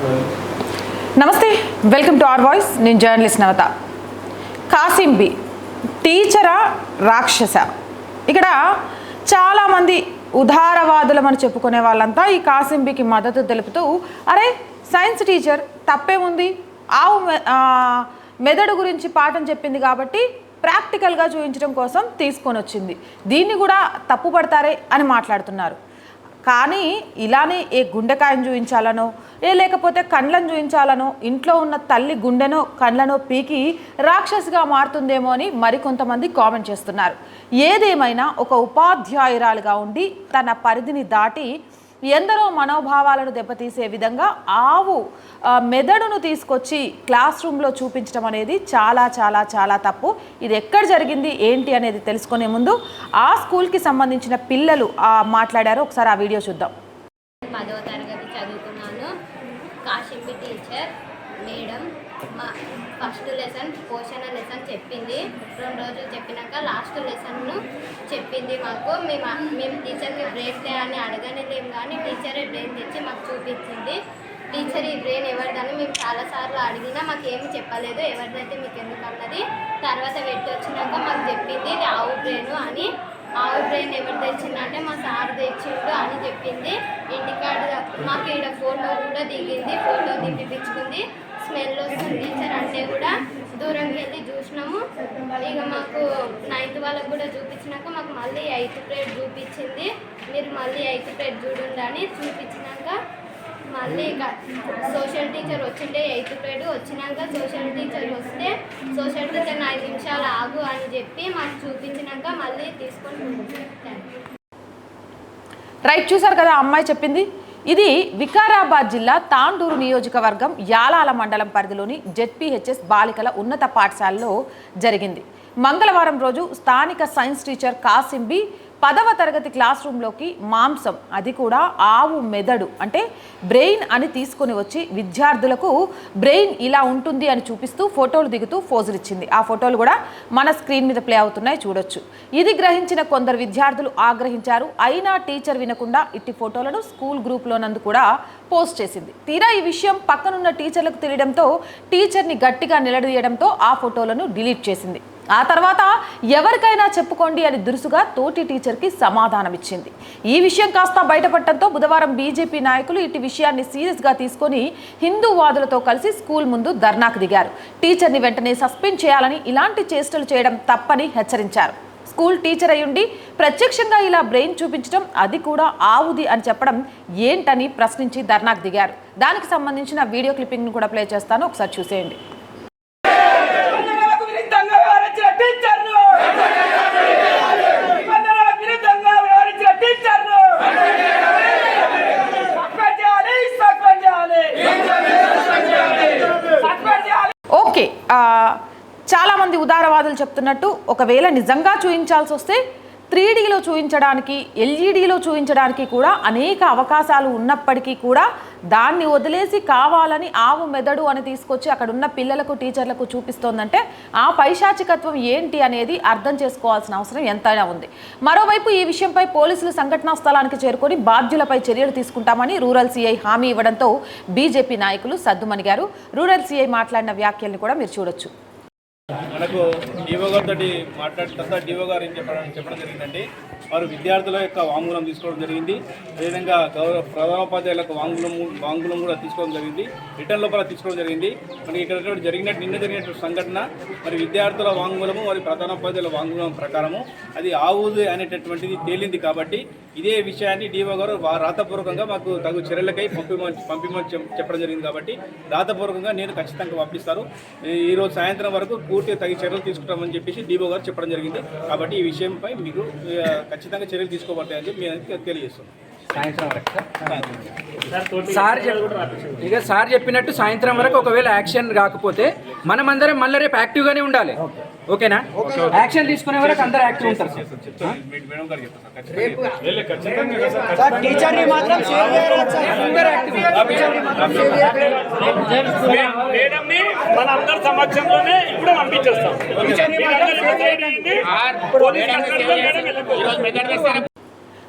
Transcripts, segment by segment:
నమస్తే welcome to R voice. నేను journalist నవత. కాసింబి టీచరా రాక్షస. ఇక్కడ చాలామంది ఉదారవాదులు అని చెప్పుకునే వాళ్ళంతా ఈ కాసింబికి మద్దతు తెలుపుతూ అరే సైన్స్ టీచర్ తప్పే ఉంది. ఆవు మెదడు గురించి పాఠం చెప్పింది కాబట్టి ప్రాక్టికల్గా చూపించడం కోసం తీసుకొని వచ్చింది దీన్ని కూడా తప్పుపడతారే అని మాట్లాడుతున్నారు. కానీ ఇలానే ఏ గుండెకాయను చూపించాలనో ఏ లేకపోతే కండ్లను చూపించాలనో ఇంట్లో ఉన్న తల్లి గుండెనో కండ్లనో పీకి రాక్షసిగా మారుతుందేమో అని మరికొంతమంది కామెంట్ చేస్తున్నారు. ఏదేమైనా ఒక ఉపాధ్యాయురాలుగా ఉండి తన పరిధిని దాటి ఎందరో మనోభావాలను దెబ్బతీసే విధంగా ఆవు మెదడును తీసుకొచ్చి క్లాస్ రూమ్లో చూపించడం అనేది చాలా చాలా చాలా తప్పు. ఇది ఎక్కడ జరిగింది ఏంటి అనేది తెలుసుకునే ముందు ఆ స్కూల్కి సంబంధించిన పిల్లలు ఆ, మాట్లాడారో ఒకసారి ఆ వీడియో చూద్దాం పదవ తరగతి చదువుతున్నాను కాశింపి టీచర్ మేడం మా ఫస్ట్ లెసన్ పోషణ లెసన్ చెప్పింది. రెండు రోజులు చెప్పినాక లాస్ట్ లెసన్ను చెప్పింది మాకు. మేము మేము టీచర్కి బ్రెయిన్ అని అడగనే లేము కానీ టీచరే బ్రెయిన్ తెచ్చి మాకు చూపించింది. టీచర్ ఈ బ్రెయిన్ ఎవరిదని మేము చాలాసార్లు అడిగినా మాకు ఏమి చెప్పలేదు. ఎవరిదైతే మీకు ఎందుకు అన్నది తర్వాత పెట్టి వచ్చినాక మాకు చెప్పింది ఇది ఆవు బ్రెయిన్ అని. ఆవు బ్రెయిన్ ఎవరు తెచ్చిందంటే మా సార్ తెచ్చిండు. చెప్పింది ఇంటికాడ మాకు ఈడ ఫోటో కూడా దిగింది. ఫోటో దింపించుకుంది. స్మెల్ వస్తుంది టీచర్ అంటే కూడా. దూరంకి వెళ్ళి చూసినాము. ఇక మాకు నైన్త్ వాళ్ళకు కూడా చూపించినాక మాకు మళ్ళీ ఎయిత్ ప్లేట్ చూపించింది. మీరు మళ్ళీ ఎయిత్ ప్లేట్ చూడండి అని చూపించినాక మళ్ళీ ఇక సోషల్ టీచర్ వచ్చింటే ఎయిత్ ప్లేట్ వచ్చినాక సోషల్ టీచర్ వస్తే సోషల్ టీచర్ ఐదు నిమిషాలు ఆగు అని చెప్పి మాకు చూపించినాక మళ్ళీ తీసుకొని థ్యాంక్ రైట్ చూసారు కదా అమ్మాయి చెప్పింది? ఇది వికారాబాద్ జిల్లా తాండూరు నియోజకవర్గం యాలాల మండలం పరిధిలోని జెడ్పీహెచ్ఎస్ బాలికల ఉన్నత పాఠశాలలో జరిగింది. మంగళవారం రోజు స్థానిక సైన్స్ టీచర్ కాసింబి పదవ తరగతి క్లాస్ రూమ్లోకి మాంసం అది కూడా ఆవు మెదడు అంటే బ్రెయిన్ అని తీసుకొని వచ్చి విద్యార్థులకు బ్రెయిన్ ఇలా ఉంటుంది అని చూపిస్తూ ఫోటోలు దిగుతూ ఫోజులు ఇచ్చింది. ఆ ఫోటోలు కూడా మన స్క్రీన్ మీద ప్లే అవుతున్నాయి చూడొచ్చు. ఇది గ్రహించిన కొందరు విద్యార్థులు ఆగ్రహించారు. అయినా టీచర్ వినకుండా ఇట్టి ఫోటోలను స్కూల్ గ్రూప్లోనందు కూడా పోస్ట్ చేసింది. తీరా ఈ విషయం పక్కనున్న టీచర్లకు తెలియడంతో టీచర్ని గట్టిగా నిలదీయడంతో ఆ ఫోటోలను డిలీట్ చేసింది. ఆ తర్వాత ఎవరికైనా చెప్పుకోండి అని దురుసుగా తోటి టీచర్కి సమాధానం ఇచ్చింది ఈ విషయం కాస్త బయటపడటంతో బుధవారం బీజేపీ నాయకులు ఇటు విషయాన్ని సీరియస్గా తీసుకొని హిందూవాదులతో కలిసి స్కూల్ ముందు ధర్నాకు దిగారు. టీచర్ని వెంటనే సస్పెండ్ చేయాలని ఇలాంటి చేష్టలు చేయడం తప్పని హెచ్చరించారు. స్కూల్ టీచర్ అయ్యుండి ప్రత్యక్షంగా ఇలా బ్రెయిన్ చూపించడం అది కూడా ఆవుది అని చెప్పడం ఏంటని ప్రశ్నించి ధర్నాకు దిగారు. దానికి సంబంధించిన వీడియో క్లిప్పింగ్ను కూడా ప్లే చేస్తాను. ఒకసారి చూసేయండి నిబంధనలకు విరుద్ధంగా వ్యవహరించిన టీచర్ను నిబంధనలకు విరుద్ధంగా వ్యవహరించిన టీచర్ను సస్పెండ్ చేయాలి సస్పెండ్ చేయాలి సస్పెండ్ చేయాలి ఓకే ఆ, చాలామంది ఉదారవాదులు చెప్తున్నట్టు ఒకవేళ నిజంగా చూపించాల్సి వస్తే త్రీ డీలో చూపించడానికి ఎల్ఈడిలో చూపించడానికి కూడా అనేక అవకాశాలు ఉన్నప్పటికీ కూడా దాన్ని వదిలేసి కావాలని ఆవు మెదడు అని తీసుకొచ్చి అక్కడ ఉన్న పిల్లలకు టీచర్లకు చూపిస్తోందంటే ఆ పైశాచికత్వం ఏంటి అనేది అర్థం చేసుకోవాల్సిన అవసరం ఎంతైనా ఉంది. మరోవైపు ఈ విషయంపై పోలీసులు సంఘటనా స్థలానికి చేరుకొని బాధ్యులపై చర్యలు తీసుకుంటామని రూరల్ సీఐ హామీ ఇవ్వడంతో బీజేపీ నాయకులు సద్దుమణిగారు. రూరల్ సీఐ మాట్లాడిన వ్యాఖ్యల్ని కూడా మీరు చూడొచ్చు. మనకు డివో గారితో మాట్లాడిన డివో గారు ఏం చెప్పడం చెప్పడం జరిగిందండి వారు విద్యార్థుల యొక్క వాంగ్మూలం తీసుకోవడం జరిగింది. అదేవిధంగా గౌరవ ప్రధానోపాధ్యాయులకు వాంగ్మూలం వాంగ్మూలం కూడా తీసుకోవడం జరిగింది. రిటర్న్ లోపల తీసుకోవడం జరిగింది. మనకి ఇక్కడ జరిగినట్టు నిన్న జరిగినటువంటి సంఘటన మరి విద్యార్థుల వాంగ్మూలము మరి ప్రధానోపాధ్యాయుల వాంగ్మూలం ప్రకారము అది ఆవుది అనేటటువంటిది తేలింది కాబట్టి ఇదే విషయాన్ని డిఓ గారు రాతపూర్వకంగా మాకు తగు చర్యలకై పంపిమని పంపిమని చెప్పడం జరిగింది కాబట్టి రాతపూర్వకంగా నేను ఖచ్చితంగా పంపిస్తారు. ఈరోజు సాయంత్రం వరకు పూర్తిగా తగిన చర్యలు తీసుకుంటామని చెప్పేసి డిఓ గారు చెప్పడం జరిగింది. కాబట్టి ఈ విషయంపై మీకు ఖచ్చితంగా చర్యలు తీసుకోబడతాయని మేము తెలియజేస్తున్నాం. సాయంత్రం వరకు సార్. ఇక సార్ చెప్పినట్టు సాయంత్రం వరకు ఒకవేళ యాక్షన్ రాకపోతే మనమందరం మళ్ళీ రేపు యాక్టివ్గానే ఉండాలి. ఓకేనా? యాక్షన్ తీసుకునే వరకు అందరు యాక్టివ్ ఉంటారు అందరు మన అందరి సమక్షంలోనే ఇప్పుడే పంపించేస్తాం.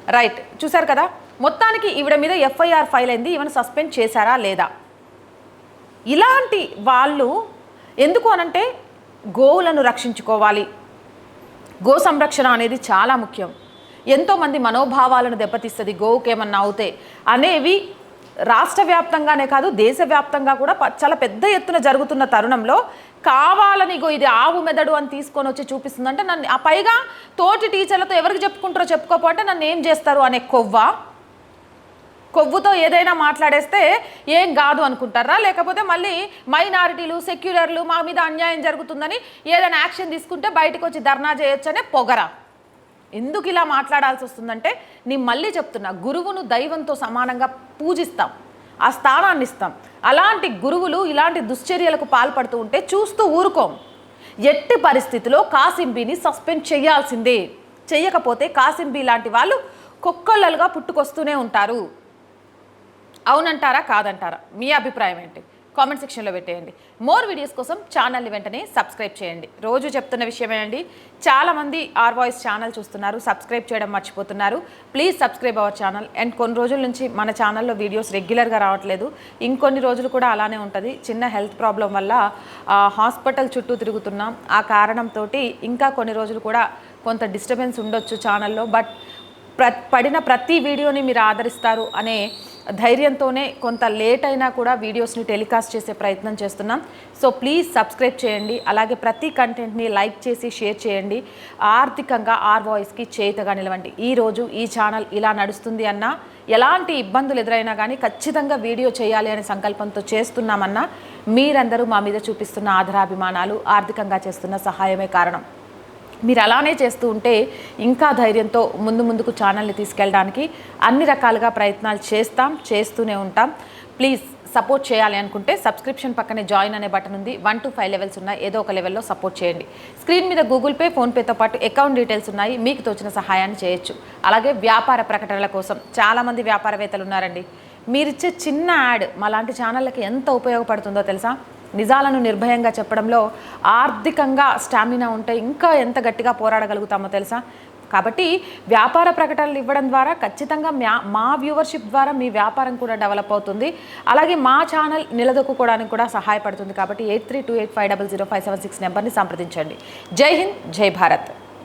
రైట్ చూశారు కదా? మొత్తానికి ఈవిడ మీద ఎఫ్ఐఆర్ ఫైల్ అయింది. ఈవెన్ సస్పెండ్ చేశారా లేదా? ఇలాంటి వాళ్ళు ఎందుకు అనంటే గోవులను రక్షించుకోవాలి. గో సంరక్షణ అనేది చాలా ముఖ్యం. ఎంతోమంది మనోభావాలను దెబ్బతీస్తుంది గోవుకి ఏమన్నా అవుతే. అనేవి రాష్ట్ర వ్యాప్తంగానే కాదు దేశవ్యాప్తంగా కూడా చాలా పెద్ద ఎత్తున జరుగుతున్న తరుణంలో కావాలని గో ఇది ఆవు మెదడు అని తీసుకొని వచ్చి చూపిస్తుందంటే నన్ను ఆ పైగా తోటి టీచర్లతో ఎవరికి చెప్పుకుంటారో చెప్పుకోకపోతే నన్ను ఏం చేస్తారు అనే కొవ్వా. కొవ్వుతో ఏదైనా మాట్లాడేస్తే ఏం కాదు అనుకుంటారా? లేకపోతే మళ్ళీ మైనారిటీలు సెక్యులర్లు మా మీద అన్యాయం జరుగుతుందని ఏదైనా యాక్షన్ తీసుకుంటే బయటకు వచ్చి ధర్నా చేయొచ్చనే పొగరా. ఎందుకు ఇలా మాట్లాడాల్సి వస్తుందంటే నేను మళ్ళీ చెప్తున్నా గురువును దైవంతో సమానంగా పూజిస్తాం ఆ స్థానాన్ని ఇస్తాం. అలాంటి గురువులు ఇలాంటి దుశ్చర్యలకు పాల్పడుతూ ఉంటే చూస్తూ ఊరుకోం. ఎట్టి పరిస్థితిలో కాసింబీని సస్పెండ్ చేయాల్సిందే. చేయకపోతే కాసింబీ లాంటి వాళ్ళు కుక్కలలుగా పుట్టుకొస్తూనే ఉంటారు. అవునంటారా కాదంటారా? మీ అభిప్రాయం ఏంటి? కామెంట్ సెక్షన్లో పెట్టేయండి. మోర్ వీడియోస్ కోసం ఛానల్ని వెంటనే సబ్స్క్రైబ్ చేయండి. రోజు చెప్తున్న విషయమేనండి చాలామంది ఆర్ వాయిస్ ఛానల్ చూస్తున్నారు సబ్స్క్రైబ్ చేయడం మర్చిపోతున్నారు. Please subscribe our channel. And కొన్ని రోజుల నుంచి మన ఛానల్లో వీడియోస్ రెగ్యులర్గా రావట్లేదు. ఇంకొన్ని రోజులు కూడా అలానే ఉంటుంది. చిన్న హెల్త్ ప్రాబ్లం వల్ల హాస్పిటల్ చుట్టూ తిరుగుతున్నాం ఆ కారణంతో ఇంకా కొన్ని రోజులు కూడా కొంత డిస్టర్బెన్స్ ఉండొచ్చు ఛానల్లో. బట్ ప్ర పడిన ప్రతి వీడియోని మీరు ఆదరిస్తారు అనే ధైర్యంతోనే కొంత లేట్ అయినా కూడా వీడియోస్ని టెలికాస్ట్ చేసే ప్రయత్నం చేస్తున్నాం. సో ప్లీజ్ సబ్స్క్రైబ్ చేయండి. అలాగే ప్రతి కంటెంట్ని లైక్ చేసి షేర్ చేయండి. ఆర్థికంగా ఆర్ వాయిస్కి చేతగా నిలవండి. ఈరోజు ఈ ఛానల్ ఇలా నడుస్తుంది అన్నా ఎలాంటి ఇబ్బందులు ఎదురైనా కానీ ఖచ్చితంగా వీడియో చేయాలి అనే సంకల్పంతో చేస్తున్నామన్నా మీరందరూ మా మీద చూపిస్తున్న ఆధారాభిమానాలు ఆర్థికంగా చేస్తున్న సహాయమే కారణం. మీరు అలానే చేస్తూ ఉంటే ఇంకా ధైర్యంతో ముందు ముందుకు ఛానల్ని తీసుకెళ్ళడానికి అన్ని రకాలుగా ప్రయత్నాలు చేస్తాం చేస్తూనే ఉంటాం. ప్లీజ్ సపోర్ట్ చేయాలి అనుకుంటే సబ్స్క్రిప్షన్ పక్కనే జాయిన్ అనే బటన్ ఉంది. వన్ టు ఫైవ్ లెవెల్స్ ఉన్నాయి. ఏదో ఒక లెవెల్లో సపోర్ట్ చేయండి. స్క్రీన్ మీద గూగుల్ పే ఫోన్పేతో పాటు అకౌంట్ డీటెయిల్స్ ఉన్నాయి. మీకు తోచిన సహాయాన్ని చేయొచ్చు. అలాగే వ్యాపార ప్రకటనల కోసం చాలామంది వ్యాపారవేత్తలు ఉన్నారండి. మీరిచ్చే చిన్న యాడ్ మా లాంటి ఛానళ్ళకి ఎంత ఉపయోగపడుతుందో తెలుసా? నిజాలను నిర్భయంగా చెప్పడంలో ఆర్థికంగా స్టామినా ఉంటే ఇంకా ఎంత గట్టిగా పోరాడగలుగుతామో తెలుసా? కాబట్టి వ్యాపార ప్రకటనలు ఇవ్వడం ద్వారా ఖచ్చితంగా మ్యా మా వ్యూవర్షిప్ ద్వారా మీ వ్యాపారం కూడా డెవలప్ అవుతుంది. అలాగే మా ఛానల్ నిలదొక్కుకోవడానికి కూడా సహాయపడుతుంది. కాబట్టి eight three two eight five double zero five seven six నెంబర్ని సంప్రదించండి. జై హింద్ జై భారత్.